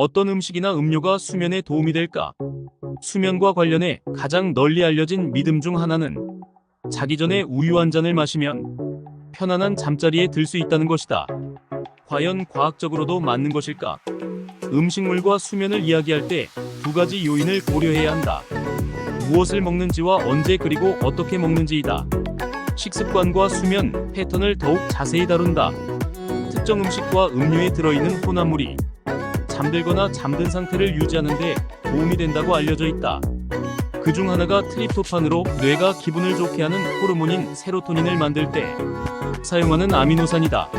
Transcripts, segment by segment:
어떤 음식이나 음료가 수면에 도움이 될까? 수면과 관련해 가장 널리 알려진 믿음 중 하나는 자기 전에 우유 한 잔을 마시면 편안한 잠자리에 들 수 있다는 것이다. 과연 과학적으로도 맞는 것일까? 음식물과 수면을 이야기할 때 두 가지 요인을 고려해야 한다. 무엇을 먹는지와 언제 그리고 어떻게 먹는지이다. 식습관과 수면 패턴을 더욱 자세히 다룬다. 특정 음식과 음료에 들어있는 혼합물이 잠들거나 잠든 상태를 유지하는 데 도움이 된다고 알려져 있다. 그 중 하나가 트립토판으로 뇌가 기분을 좋게 하는 호르몬인 세로토닌을 만들 때 사용하는 아미노산이다.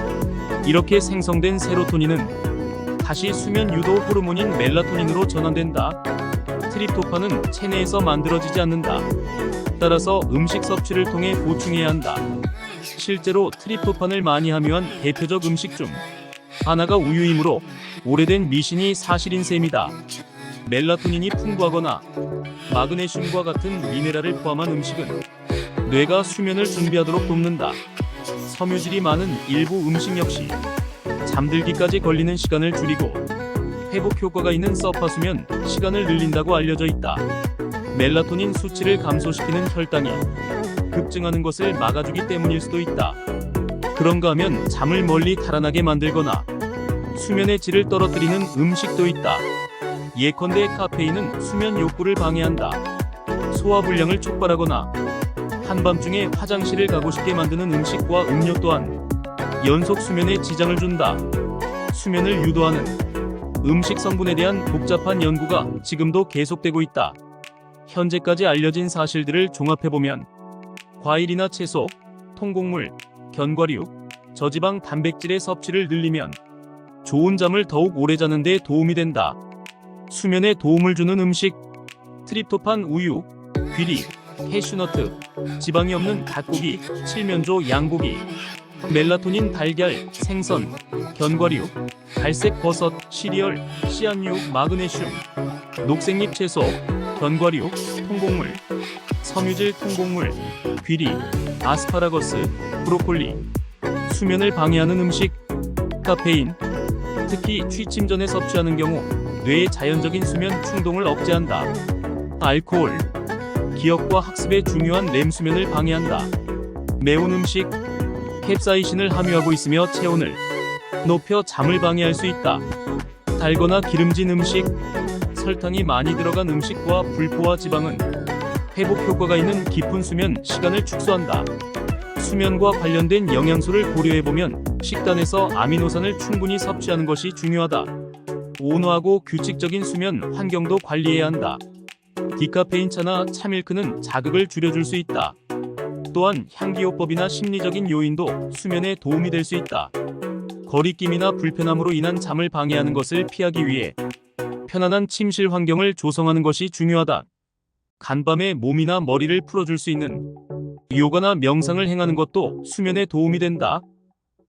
이렇게 생성된 세로토닌은 다시 수면 유도 호르몬인 멜라토닌으로 전환된다. 트립토판은 체내에서 만들어지지 않는다. 따라서 음식 섭취를 통해 보충해야 한다. 실제로 트립토판을 많이 함유한 대표적 음식 중 하나가 우유이므로 오래된 미신이 사실인 셈이다. 멜라토닌이 풍부하거나 마그네슘과 같은 미네랄을 포함한 음식은 뇌가 수면을 준비하도록 돕는다. 섬유질이 많은 일부 음식 역시 잠들기까지 걸리는 시간을 줄이고 회복 효과가 있는 서파수면 시간을 늘린다고 알려져 있다. 멜라토닌 수치를 감소시키는 혈당이 급증하는 것을 막아주기 때문일 수도 있다. 그런가 하면 잠을 멀리 달아나게 만들거나 수면의 질을 떨어뜨리는 음식도 있다. 예컨대 카페인은 수면 욕구를 방해한다. 소화불량을 촉발하거나 한밤중에 화장실을 가고 싶게 만드는 음식과 음료 또한 연속 수면에 지장을 준다. 수면을 유도하는 음식 성분에 대한 복잡한 연구가 지금도 계속되고 있다. 현재까지 알려진 사실들을 종합해보면 과일이나 채소, 통곡물, 견과류, 저지방 단백질의 섭취를 늘리면 좋은 잠을 더욱 오래 자는 데 도움이 된다. 수면에 도움을 주는 음식 트립토판 우유, 귀리, 캐슈너트, 지방이 없는 닭고기, 칠면조 양고기, 멜라토닌 달걀, 생선, 견과류, 갈색 버섯, 시리얼, 씨앗류, 마그네슘, 녹색잎 채소, 견과류, 통곡물, 섬유질 통곡물, 귀리, 아스파라거스, 브로콜리, 수면을 방해하는 음식, 카페인, 특히 취침 전에 섭취하는 경우 뇌의 자연적인 수면 충동을 억제한다. 알코올, 기억과 학습에 중요한 렘 수면을 방해한다. 매운 음식, 캡사이신을 함유하고 있으며 체온을 높여 잠을 방해할 수 있다. 달거나 기름진 음식, 설탕이 많이 들어간 음식과 불포화 지방은 회복 효과가 있는 깊은 수면 시간을 축소한다. 수면과 관련된 영양소를 고려해보면 식단에서 아미노산을 충분히 섭취하는 것이 중요하다. 온화하고 규칙적인 수면 환경도 관리해야 한다. 디카페인 차나 차밀크는 자극을 줄여줄 수 있다. 또한 향기요법이나 심리적인 요인도 수면에 도움이 될 수 있다. 거리낌이나 불편함으로 인한 잠을 방해하는 것을 피하기 위해 편안한 침실 환경을 조성하는 것이 중요하다. 간밤에 몸이나 머리를 풀어줄 수 있는 요가나 명상을 행하는 것도 수면에 도움이 된다.